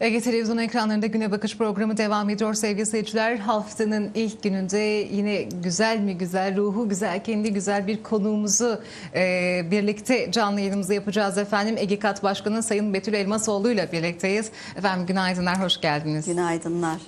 Ege Televizyon ekranlarında Güne Bakış programı devam ediyor sevgili seyirciler. Haftanın ilk gününde yine güzel mi güzel, ruhu güzel, kendi güzel bir konuğumuzu e, birlikte canlı yayınımızı yapacağız efendim. Ege Kat Başkanı Sayın Betül Elmasoğlu ile birlikteyiz. Efendim günaydınlar, hoş geldiniz. Günaydınlar.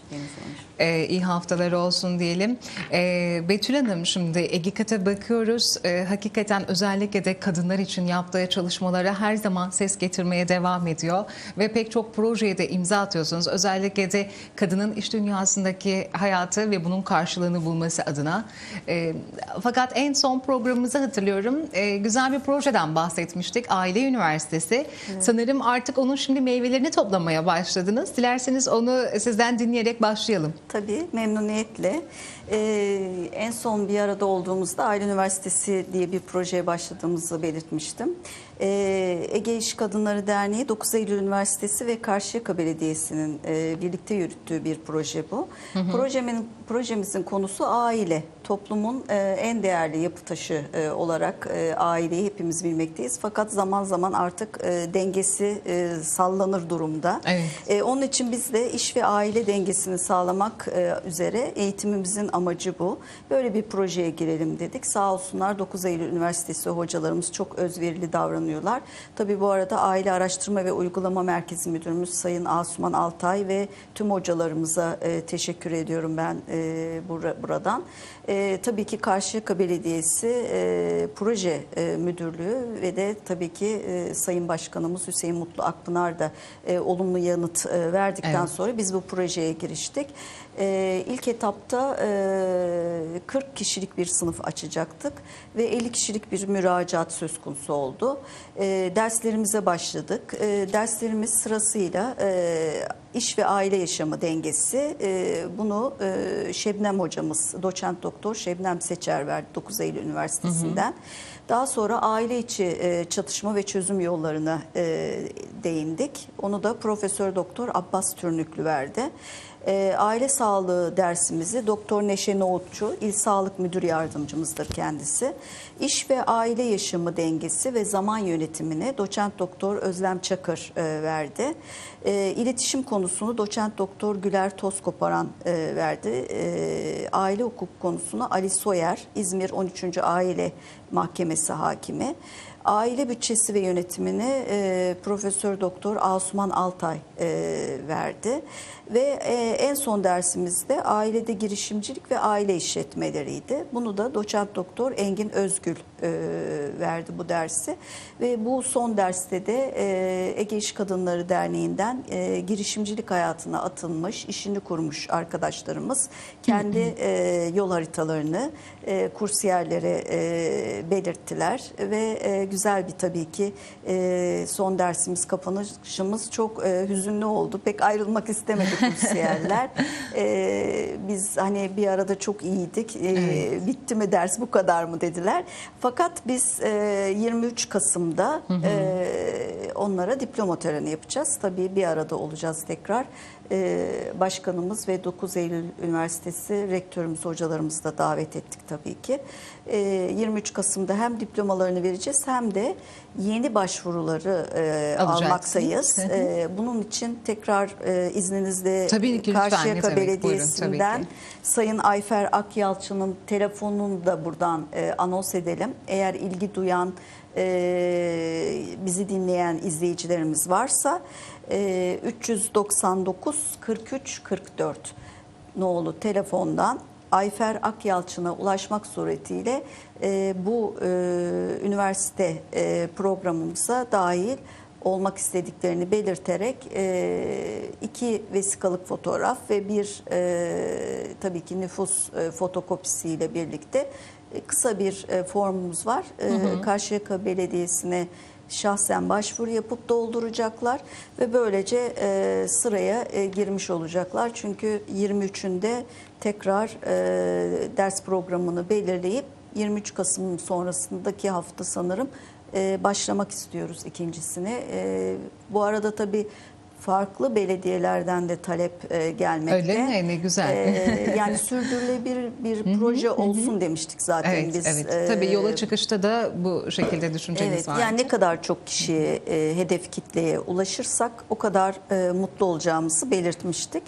Ee, iyi haftalar olsun diyelim. Ee, Betül Hanım şimdi EGİKAT'a bakıyoruz. Ee, hakikaten özellikle de kadınlar için yaptığı çalışmalara her zaman ses getirmeye devam ediyor. Ve pek çok projeye de imza atıyorsunuz. Özellikle de kadının iş dünyasındaki hayatı ve bunun karşılığını bulması adına. Ee, fakat en son programımızı hatırlıyorum. Ee, güzel bir projeden bahsetmiştik. Aile Üniversitesi. Sanırım artık onun şimdi meyvelerini toplamaya başladınız. Dilerseniz onu sizden dinleyerek başlayalım. Tabii memnuniyetle. Ee, en son bir arada olduğumuzda Aile Üniversitesi diye bir projeye başladığımızı belirtmiştim. Ee, Ege İş Kadınları Derneği 9 Eylül Üniversitesi ve Karşıyaka Belediyesi'nin e, birlikte yürüttüğü bir proje bu. Projemin, projemizin konusu aile. Toplumun e, en değerli yapı taşı e, olarak e, aileyi hepimiz bilmekteyiz. Fakat zaman zaman artık dengesi sallanır durumda. Evet. Onun için biz de iş ve aile dengesini sağlamak üzere eğitimimizin amacı bu. Böyle bir projeye girelim dedik. Sağ olsunlar 9 Eylül Üniversitesi hocalarımız çok özverili davranıyorlar. Tabii bu arada Aile Araştırma ve Uygulama Merkezi Müdürümüz Sayın Asuman Altay ve tüm hocalarımıza teşekkür ediyorum ben e, bura- buradan. E, tabii ki Karşıyaka Belediyesi e, Proje e, Müdürlüğü ve de tabii ki e, Sayın Başkanımız Hüseyin Mutlu Akpınar da e, olumlu yanıt e, verdikten Evet. sonra biz bu projeye giriştik. E, ilk etapta e, 40 kişilik bir sınıf açacaktık ve 50 kişilik bir müracaat söz konusu oldu. E, derslerimize başladık. E, derslerimiz sırasıyla e, iş ve aile yaşamı dengesi. E, bunu e, Şebnem hocamız, doçent doktor Şebnem Seçer verdi 9 Eylül Üniversitesi'nden. Daha sonra aile içi e, çatışma ve çözüm yollarına e, değindik. Onu da Profesör Doktor Abbas Türnüklü verdi. E, aile sağlığı dersimizi Doktor Neşe Nohutçu, İl Sağlık Müdür Yardımcımızdır kendisi. İş ve aile yaşamı dengesi ve zaman yönetimini Doçent Doktor Özlem Çakır e, verdi. E, iletişim konusunu Doçent Doktor Güler Tozkoparan e, verdi. E, aile hukuk konusunu Ali Soyer, İzmir 13. Aile Mahkemesi hakimi. Aile bütçesi ve yönetimini e, Profesör Doktor Asuman Altay e, verdi. Ve e, en son dersimizde ailede girişimcilik ve aile işletmeleriydi. Bunu da doçent doktor Engin Özgül e, verdi bu dersi. Ve bu son derste de e, Ege İş Kadınları Derneği'nden e, girişimcilik hayatına atılmış, işini kurmuş arkadaşlarımız kendi e, yol haritalarını e, kursiyerlere e, belirttiler. Ve e, güzel bir tabii ki e, son dersimiz kapanışımız çok e, hüzünlü oldu. Pek ayrılmak istemedi kursiyerler. E, biz hani bir arada çok iyiydik. E, Bitti mi ders bu kadar mı dediler. Fakat biz e, 23 Kasım'da e, onlara diploma töreni yapacağız. Tabii bir arada olacağız tekrar. E, başkanımız ve 9 Eylül Üniversitesi rektörümüz, hocalarımızı da davet ettik tabii ki. E, 23 Kasım'da hem diplomalarını vereceğiz hem de yeni başvuruları e, almaktayız. Hı hı. E, bunun için tekrar e, izninizle Tabii ki, lütfen. Karşıyaka buyurun, Belediyesi'nden tabii ki. Sayın Ayfer Akyalçı'nın telefonunu da buradan e, anons edelim. Eğer ilgi duyan, e, bizi dinleyen izleyicilerimiz varsa e, 399 43 44 nolu telefondan Ayfer Akyalçın'a ulaşmak suretiyle e, bu e, üniversite e, programımıza dahil olmak istediklerini belirterek e, iki vesikalık fotoğraf ve bir e, tabii ki nüfus e, fotokopisiyle birlikte kısa bir e, formumuz var. E, Karşıyaka Belediyesi'ne şahsen başvuru yapıp dolduracaklar ve böylece e, sıraya e, girmiş olacaklar. Çünkü 23'ünde tekrar e, ders programını belirleyip 23 Kasım sonrasındaki hafta sanırım e, başlamak istiyoruz ikincisine. E, bu arada tabii farklı belediyelerden de talep e, gelmekte. Öyle mi? Ne güzel. E, yani sürdürülebilir bir proje olsun demiştik zaten Evet, biz. evet. E, Tabii yola çıkışta da bu şekilde düşünceniz Evet, var. yani ne kadar çok kişiye, e, hedef kitleye ulaşırsak o kadar e, mutlu olacağımızı belirtmiştik.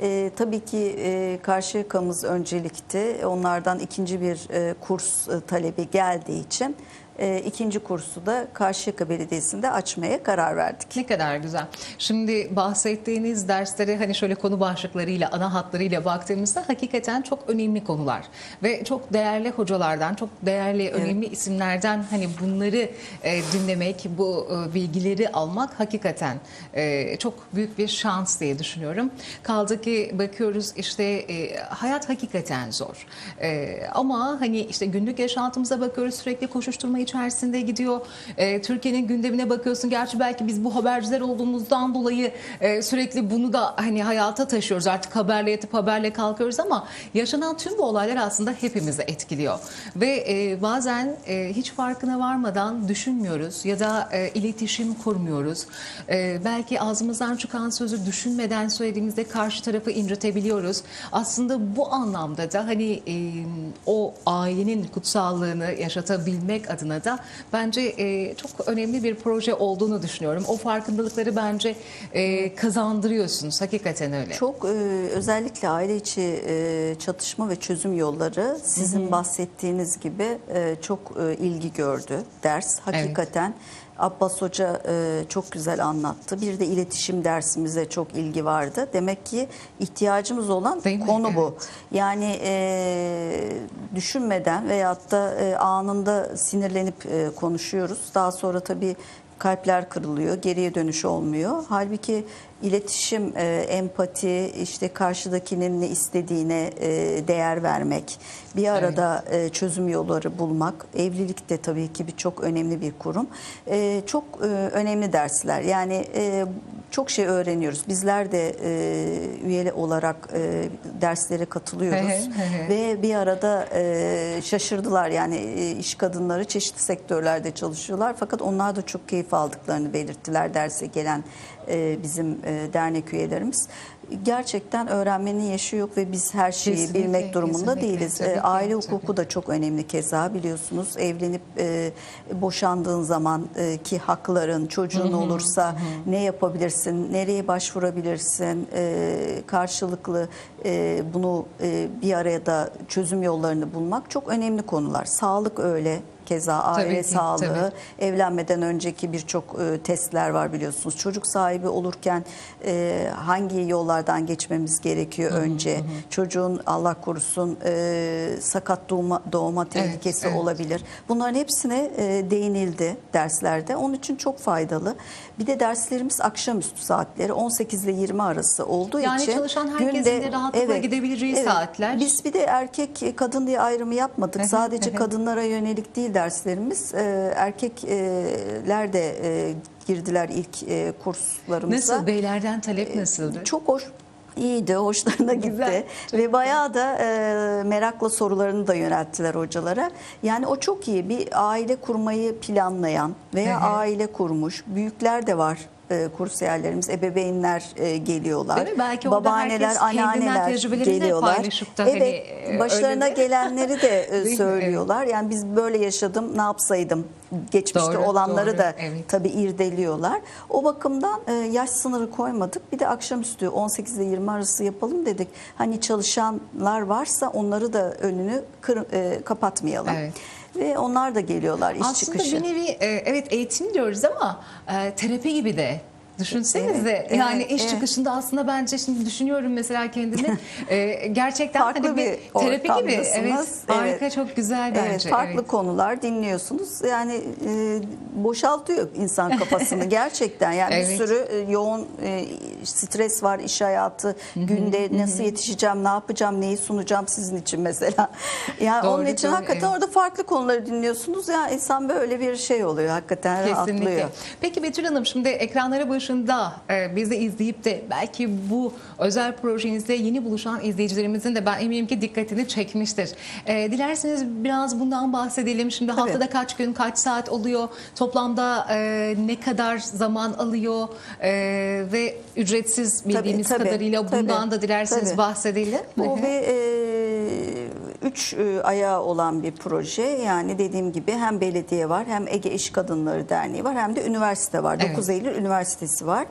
E, tabii ki e, Karşıyaka'mız öncelikti. Onlardan ikinci bir e, kurs e, talebi geldiği için e, ikinci kursu da Karşıyaka Belediyesi'nde açmaya karar verdik. Ne kadar güzel. Şimdi bahsettiğiniz derslere hani şöyle konu başlıklarıyla, ana hatlarıyla baktığımızda hakikaten çok önemli konular ve çok değerli hocalardan, çok değerli önemli isimlerden hani bunları e, dinlemek, bu e, bilgileri almak hakikaten e, çok büyük bir şans diye düşünüyorum. Kaldı ki bakıyoruz işte e, hayat hakikaten zor. E, ama hani işte günlük yaşantımıza bakıyoruz sürekli koşuşturma içerisinde gidiyor. E, Türkiye'nin gündemine bakıyorsun. Gerçi belki biz bu haberciler olduğumuzdan dolayı e, sürekli bunu da hani hayata taşıyoruz. Artık haberle yatıp haberle kalkıyoruz ama yaşanan tüm bu olaylar aslında hepimizi etkiliyor. Ve e, bazen e, hiç farkına varmadan düşünmüyoruz ya da e, iletişim kurmuyoruz. E, belki ağzımızdan çıkan sözü düşünmeden söylediğimizde karşı tarafı incitebiliyoruz. Aslında bu anlamda da hani e, o ailenin kutsallığını yaşatabilmek adına da bence e, çok önemli bir proje olduğunu düşünüyorum. O farkındalıkları bence e, kazandırıyorsunuz. Hakikaten öyle. Çok e, özellikle aile içi e, çatışma ve çözüm yolları sizin bahsettiğiniz gibi e, çok e, ilgi gördü ders. Hakikaten Abbas Hoca e, çok güzel anlattı. Bir de iletişim dersimize çok ilgi vardı. Demek ki ihtiyacımız olan Değil mi? konu bu. Evet. Yani e, düşünmeden veyahut da e, anında sinirlenip e, konuşuyoruz. Daha sonra tabii kalpler kırılıyor, geriye dönüş olmuyor. Halbuki iletişim, e, empati, işte karşıdakinin ne istediğine e, değer vermek, bir arada e, çözüm yolları bulmak, evlilik de tabii ki bir çok önemli bir kurum. E, çok e, önemli dersler. Yani e, çok şey öğreniyoruz. Bizler de e, üyeli olarak e, derslere katılıyoruz ve bir arada e, şaşırdılar. Yani e, iş kadınları çeşitli sektörlerde çalışıyorlar fakat onlar da çok keyif aldıklarını belirttiler derse gelen e, bizim e, dernek üyelerimiz. Gerçekten öğrenmenin yaşı yok ve biz her şeyi Kesinlikle, bilmek durumunda kesinlikle. değiliz. Tabii E, ki, aile tabii. hukuku da çok önemli keza biliyorsunuz. Evlenip e, boşandığın zaman e, ki hakların, çocuğun olursa ne yapabilirsin, nereye başvurabilirsin, e, karşılıklı e, bunu e, bir araya da çözüm yollarını bulmak çok önemli konular. Sağlık öyle. Keza aile ki, sağlığı, tabii. evlenmeden önceki birçok e, testler var biliyorsunuz. Çocuk sahibi olurken e, hangi yollardan geçmemiz gerekiyor önce? Çocuğun Allah korusun e, sakat doğma, doğma tehlikesi evet. olabilir. Bunların hepsine e, değinildi derslerde. Onun için çok faydalı. Bir de derslerimiz akşamüstü saatleri 18 ile 20 arası olduğu Yani için çalışan herkesin de rahatlıkla gidebileceği saatler. Biz bir de erkek kadın diye ayrımı yapmadık. Hı hı, Sadece hı hı. kadınlara yönelik değil derslerimiz. Ee, erkekler de e, girdiler ilk e, kurslarımıza. Nasıl? Beylerden talep nasıldı? Çok hoş iyiydi, hoşlarına gitti Güzel, ve bayağı da e, merakla sorularını da yönelttiler hocalara. Yani o çok iyi bir aile kurmayı planlayan veya Hı hı. aile kurmuş büyükler de var. E, kursiyerlerimiz, ebeveynler e, geliyorlar. Değil mi? Belki Babaanneler, anneanneler geliyorlar. da evet, hani, e, başlarına gelenleri de e, söylüyorlar. Yani biz böyle yaşadım, ne yapsaydım? Geçmişte Doğru, olanları doğru. da Evet. tabii irdeliyorlar. O bakımdan e, yaş sınırı koymadık. Bir de akşamüstü 18 ile 20 arası yapalım dedik. Hani çalışanlar varsa onları da önünü kır, e, kapatmayalım. Evet. Ve onlar da geliyorlar iş Aslında çıkışı. bir nevi e, evet eğitim diyoruz ama e, terapi gibi de. Düşünsenize Evet, yani evet, iş evet. çıkışında aslında bence şimdi düşünüyorum mesela kendimi e, gerçekten Farklı hani bir, bir terapi gibi ortamdasınız. evet, harika Evet. çok güzel bence. Evet, farklı evet. konular dinliyorsunuz. Yani e, boşaltıyor insan kafasını gerçekten. Yani Evet. bir sürü e, yoğun e, stres var, iş hayatı, günde nasıl yetişeceğim, ne yapacağım, neyi sunacağım sizin için mesela. Yani Doğru, onun için doğru, hakikaten evet. orada farklı konuları dinliyorsunuz. Ya insan böyle bir şey oluyor. Hakikaten Kesinlikle. rahatlıyor. Peki Betül Hanım şimdi ekranları başında e, bizi izleyip de belki bu özel projenizde yeni buluşan izleyicilerimizin de ben eminim ki dikkatini çekmiştir. E, dilerseniz biraz bundan bahsedelim. Şimdi Tabii. haftada kaç gün, kaç saat oluyor? Toplamda e, ne kadar zaman alıyor? E, ve ücretsiz bildiğimiz tabii, kadarıyla tabii, bundan da dilerseniz tabii. bahsedelim. Bu bir e, üç e, ayağı olan bir proje. Yani dediğim gibi hem belediye var hem Ege İş Kadınları Derneği var hem de üniversite var. Evet. 9 Eylül Üniversitesi var.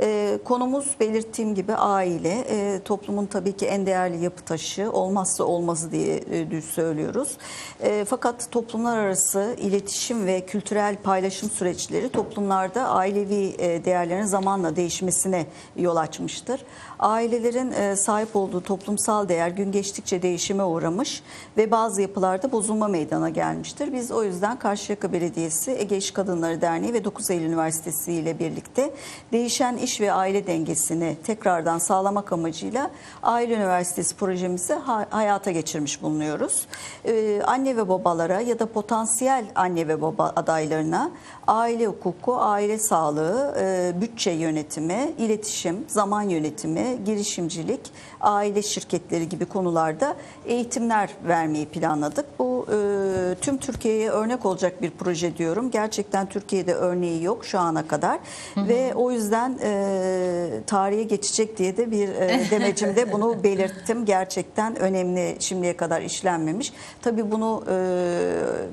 E, konumuz belirttiğim gibi aile. E, toplumun tabii ki en değerli yapı taşı olmazsa olmazı diye e, söylüyoruz. E, fakat toplumlar arası iletişim ve kültürel paylaşım süreçleri toplumlarda ailevi e, değerlerin zamanla değişmesine yol açmıştır. Ailelerin e, sahip olduğu toplumsal değer gün geçtikçe değişime uğramış ve bazı yapılarda bozulma meydana gelmiştir. Biz o yüzden Karşıyaka Belediyesi, Ege İş Kadınları Derneği ve 9 Eylül Üniversitesi ile birlikte değişen iş ve aile dengesini tekrardan sağlamak amacıyla Aile Üniversitesi projemizi ha- hayata geçirmiş bulunuyoruz. Ee, anne ve babalara ya da potansiyel anne ve baba adaylarına aile hukuku, aile sağlığı, e, bütçe yönetimi, iletişim, zaman yönetimi, girişimcilik, aile şirketleri gibi konularda eğitimler vermeyi planladık. Bu e, tüm Türkiye'ye örnek olacak bir proje diyorum. Gerçekten Türkiye'de örneği yok şu ana kadar ve o yüzden e, tarihe geçecek diye de bir e, demecimde bunu belirttim. Gerçekten önemli şimdiye kadar işlenmemiş. Tabii bunu e,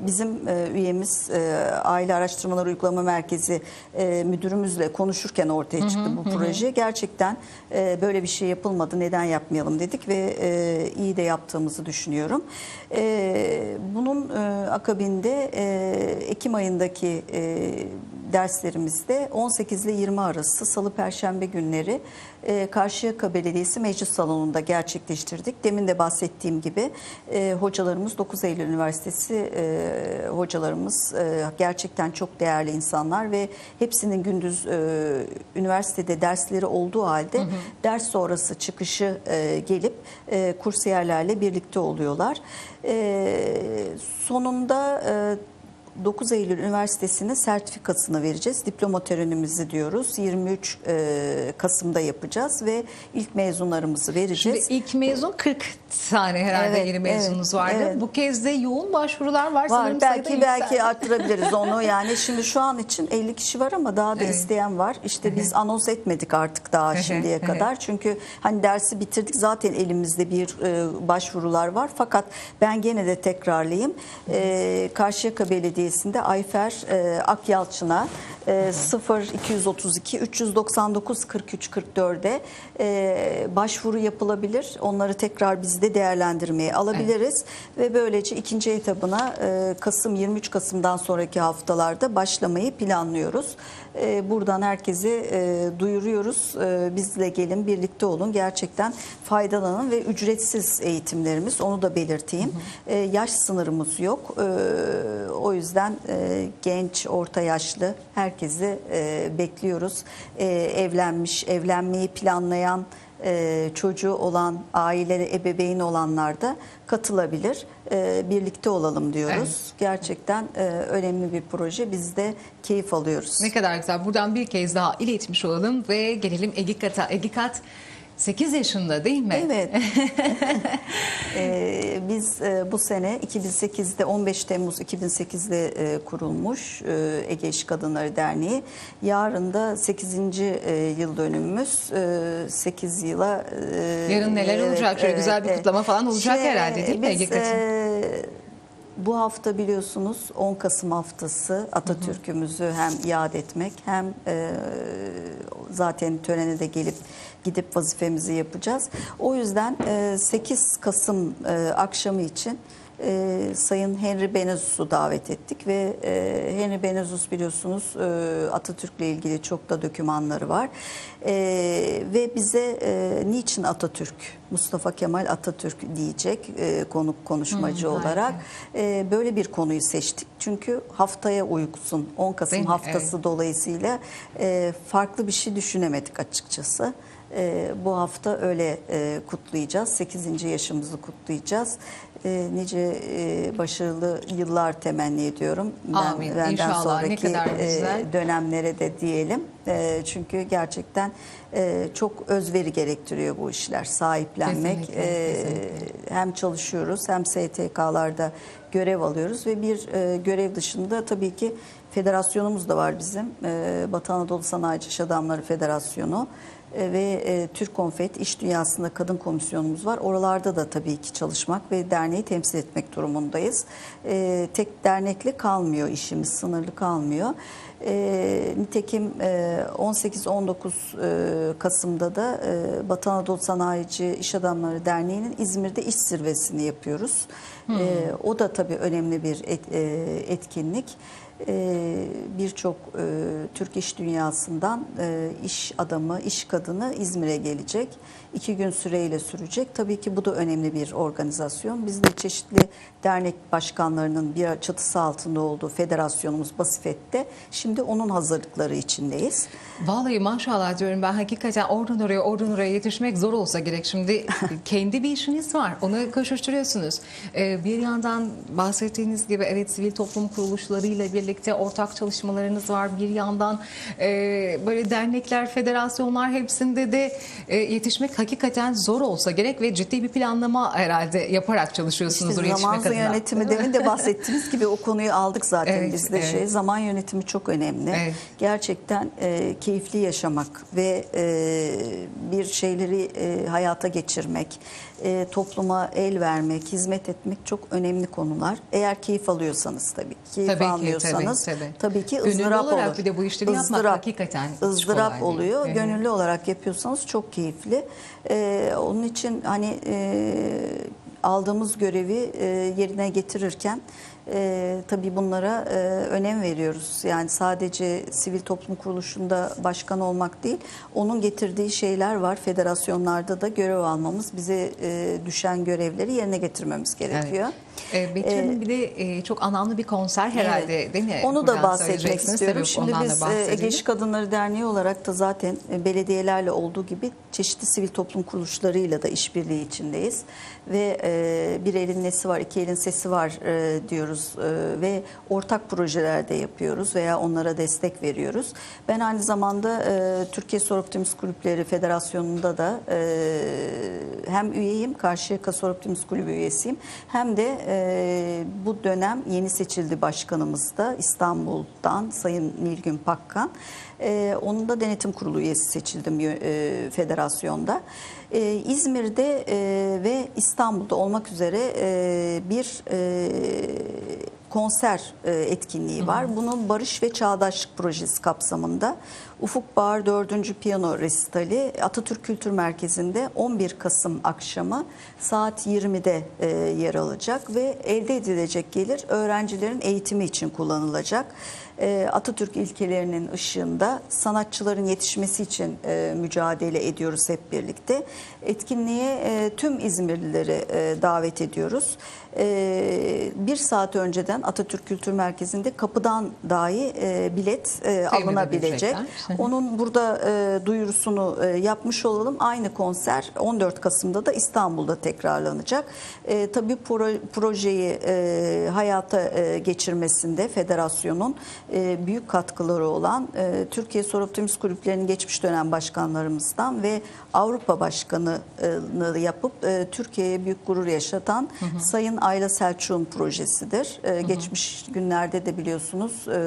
bizim e, üyemiz e, Aile Araştırmaları Uygulama Merkezi e, müdürümüzle konuşurken ortaya çıktı bu proje. Gerçekten e, böyle bir şey yapılmadı. Neden yapmayalım dedik ve e, iyi de yaptığımızı düşünüyorum. E, bunun e, akabinde e, Ekim ayındaki e, derslerimizde 18 ile 20 arası Salı Perşembe günleri e, Karşıyaka Belediyesi Meclis Salonu'nda gerçekleştirdik. Demin de bahsettiğim gibi e, hocalarımız 9 Eylül Üniversitesi e, hocalarımız e, gerçekten çok değerli insanlar ve hepsinin gündüz e, üniversitede dersleri olduğu halde ders sonrası çıkışı e, gelip e, kursiyerlerle birlikte oluyorlar. E, sonunda e, 9 Eylül Üniversitesi'ne sertifikasını vereceğiz. Diploma törenimizi diyoruz. 23 e, Kasım'da yapacağız ve ilk mezunlarımızı vereceğiz. Şimdi ilk mezun 40 tane herhalde Evet, yeni mezununuz evet, vardı. evet. Bu kez de yoğun başvurular var. Var belki belki arttırabiliriz onu yani şimdi şu an için 50 kişi var ama daha da Evet. isteyen var işte biz anons etmedik artık daha şimdiye kadar çünkü hani dersi bitirdik zaten elimizde bir e, başvurular var fakat ben gene de tekrarlayayım e, Karşıyaka Belediyesi'nde Ayfer e, Akyalçın'a e, 0 232 399 43 44'e e, başvuru yapılabilir onları tekrar bizde değerlendirmeye alabiliriz ve böylece ikinci etabına e, Kasım 23 Kasım'dan sonraki haftalarda başlamayı planlıyoruz. E, Buradan herkese e, duyuruyoruz. E, Bizle gelin, birlikte olun. Gerçekten faydalanın ve ücretsiz eğitimlerimiz onu da belirteyim. E, Yaş sınırımız yok. E, O yüzden e, genç, orta yaşlı herkesi e, bekliyoruz. E, Evlenmiş, evlenmeyi planlayan e, çocuğu olan, aile ebeveyn olanlar da katılabilir. E, birlikte olalım diyoruz. Evet. Gerçekten e, önemli bir proje. Biz de keyif alıyoruz. Ne kadar güzel. Buradan bir kez daha iletmiş olalım ve gelelim Egikat'a. Egikat 8 yaşında değil mi? Evet. Ee, biz e, bu sene 2008'de 15 Temmuz 2008'de e, kurulmuş e, Ege İş Kadınları Derneği. Yarın da 8. e, yıl dönümümüz. E, 8 yıla e, Yarın neler olacak? Şöyle güzel bir kutlama falan olacak herhalde değil mi biz, Ege Kat'ın? e, bu hafta biliyorsunuz 10 Kasım haftası Atatürk'ümüzü hem yad etmek hem e, zaten törene de gelip gidip vazifemizi yapacağız. O yüzden e, 8 Kasım e, akşamı için e, Sayın Henry Benezus'u davet ettik ve e, Henry Benezus biliyorsunuz e, Atatürk'le ilgili çok da dokümanları var. E, ve bize e, niçin Atatürk, Mustafa Kemal Atatürk diyecek e, konuk konuşmacı Hmm, olarak e, böyle bir konuyu seçtik. Çünkü haftaya uygun 10 Kasım Değil haftası dolayısıyla e, farklı bir şey düşünemedik açıkçası. E, bu hafta öyle e, kutlayacağız. 8. yaşımızı kutlayacağız. E, nice e, başarılı yıllar temenni ediyorum. Amin. İnşallah. Ne kadar güzel. dönemlere de diyelim. E, çünkü gerçekten e, çok özveri gerektiriyor bu işler. Sahiplenmek. Kesinlikle, e, kesinlikle. hem çalışıyoruz hem STK'larda görev alıyoruz ve bir e, görev dışında tabii ki federasyonumuz da var bizim. E, Batı Anadolu Sanayici İş Adamları Federasyonu e, ve e, Türk Konfet İş Dünyası'nda kadın komisyonumuz var. Oralarda da tabii ki çalışmak ve derneği temsil etmek durumundayız. E, tek dernekle kalmıyor işimiz, sınırlı kalmıyor. E, nitekim e, 18-19 e, Kasım'da da e, Batı Anadolu Sanayici İş Adamları Derneği'nin İzmir'de iş zirvesini yapıyoruz. E, o da tabii önemli bir et- e, etkinlik. E, Birçok e, Türk iş dünyasından e, iş adamı, iş kadını İzmir'e gelecek. İki gün süreyle sürecek. Tabii ki bu da önemli bir organizasyon. Biz de çeşitli dernek başkanlarının bir çatısı altında olduğu federasyonumuz Basifet'te. Şimdi onun hazırlıkları içindeyiz. Vallahi maşallah diyorum ben hakikaten oradan oraya oradan oraya yetişmek zor olsa gerek. Şimdi kendi bir işiniz var onu koşuşturuyorsunuz. Ee, bir yandan bahsettiğiniz gibi evet sivil toplum kuruluşlarıyla birlikte ortak çalışmalarınız var. Bir yandan e, böyle dernekler, federasyonlar hepsinde de e, yetişmek hakikaten zor olsa gerek ve ciddi bir planlama herhalde yaparak çalışıyorsunuz İşte oraya zaman yetişmek adına. yönetimi demin de bahsettiğiniz gibi o konuyu aldık zaten Evet, biz de evet. şey. Zaman yönetimi çok önemli. Evet. Gerçekten e, keyifli yaşamak ve e, bir şeyleri e, hayata geçirmek, e, topluma el vermek, hizmet etmek çok önemli konular. Eğer keyif alıyorsanız tabii. Keyif Tabii ki, almıyorsanız tabii, tabii. tabii ki Gönüllü ızdırap olarak olur. bir de bu işleri yapmak hakikaten ızdırap kolay değil. oluyor. Evet. Gönüllü olarak yapıyorsanız çok keyifli. Ee, onun için hani e, aldığımız görevi e, yerine getirirken e, tabii bunlara e, önem veriyoruz. Yani sadece sivil toplum kuruluşunda başkan olmak değil, onun getirdiği şeyler var. Federasyonlarda da görev almamız, bize e, düşen görevleri yerine getirmemiz gerekiyor. Evet. Ee, Betül Hanım bir de e, çok anlamlı bir konser herhalde Evet. değil mi? Onu da Buradan bahsetmek söyleyeceksiniz. istiyorum. Şimdi da biz e. Ege İş Kadınları Derneği olarak da zaten e, belediyelerle olduğu gibi çeşitli sivil toplum kuruluşlarıyla da işbirliği içindeyiz. Ve e, bir elin nesi var, iki elin sesi var e, diyoruz e, ve ortak projelerde yapıyoruz veya onlara destek veriyoruz. Ben aynı zamanda e, Türkiye Sor Optimist Kulüpleri Federasyonu'nda da e, hem üyeyim, Karşıyaka Sor Optimist Kulübü üyesiyim. Hem de e, bu dönem yeni seçildi başkanımız da İstanbul'dan Sayın Nilgün Pakkan. E, onun da denetim kurulu üyesi seçildim e, federasyonda. E, İzmir'de e, ve İstanbul'da olmak üzere e, bir e, konser e, etkinliği var. Bunun Barış ve Çağdaşlık Projesi kapsamında Ufuk Bağır 4. Piyano Resitali Atatürk Kültür Merkezi'nde 11 Kasım akşamı saat 20'de e, yer alacak ve elde edilecek gelir öğrencilerin eğitimi için kullanılacak. E, Atatürk ilkelerinin ışığında sanatçıların yetişmesi için e, mücadele ediyoruz hep birlikte. Etkinliğe e, tüm İzmirlileri e, davet ediyoruz. Bir saat önceden Atatürk Kültür Merkezi'nde kapıdan dahi bilet alınabilecek. Onun burada duyurusunu yapmış olalım. Aynı konser 14 Kasım'da da İstanbul'da tekrarlanacak. Tabii pro- projeyi hayata geçirmesinde federasyonun e, büyük katkıları olan e, Türkiye Sor Optimist Kulüplerinin geçmiş dönem başkanlarımızdan ve Avrupa Başkanı'nı yapıp e, Türkiye'ye büyük gurur yaşatan Sayın Ayla Selçuk'un projesidir. E, Geçmiş günlerde de biliyorsunuz e,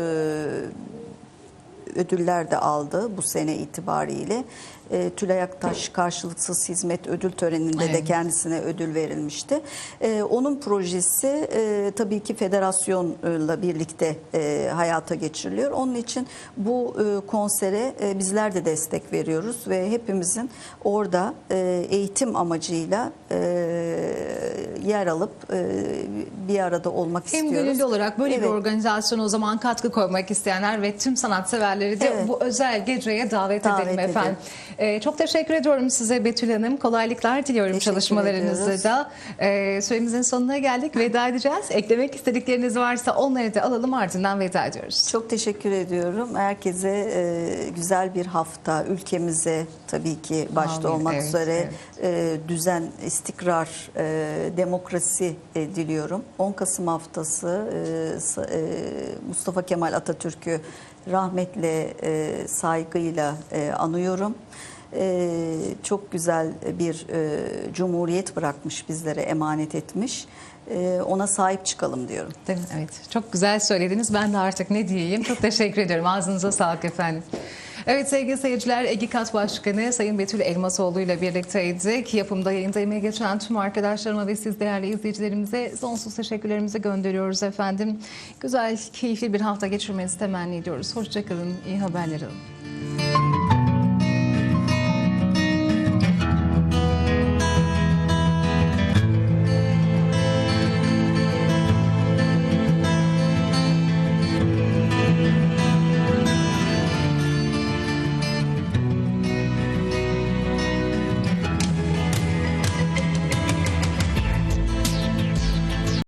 ödüller de aldı bu sene itibariyle. E, Tülay Aktaş karşılıksız hizmet ödül töreninde de Evet. kendisine ödül verilmişti. E, onun projesi e, tabii ki federasyonla birlikte e, hayata geçiriliyor. Onun için bu e, konsere e, bizler de destek veriyoruz ve hepimizin orada e, eğitim amacıyla e, yer alıp e, bir arada olmak Hem istiyoruz. gönüllü olarak böyle bir Evet. organizasyona o zaman katkı koymak isteyenler ve tüm sanatseverleri de Evet. bu özel geceye davet, Davet edelim edelim. efendim. Ee, çok teşekkür ediyorum size Betül Hanım. Kolaylıklar diliyorum Teşekkür çalışmalarınızda ediyoruz. da. Ee, süremizin sonuna geldik. Veda edeceğiz. Eklemek istedikleriniz varsa onları da alalım ardından veda ediyoruz. Çok teşekkür ediyorum. Herkese e, güzel bir hafta, ülkemize tabii ki başta Amin. olmak Evet, üzere evet. e, düzen, istikrar, e, demokrasi e, diliyorum. 10 Kasım haftası e, e, Mustafa Kemal Atatürk'ü rahmetle, e, saygıyla e, anıyorum. E, çok güzel bir e, cumhuriyet bırakmış bizlere, emanet etmiş. E, ona sahip çıkalım diyorum. Değil mi? Evet. Çok güzel söylediniz. Ben de artık ne diyeyim. Çok teşekkür ediyorum. Ağzınıza sağlık efendim. Evet sevgili seyirciler, EGİKAT Başkanı Sayın Betül Elmasoğlu ile birlikteydik. Yapımda yayında emeği geçen tüm arkadaşlarıma ve siz değerli izleyicilerimize sonsuz teşekkürlerimizi gönderiyoruz efendim. Güzel, keyifli bir hafta geçirmenizi temenni ediyoruz. Hoşçakalın, iyi haberler alın.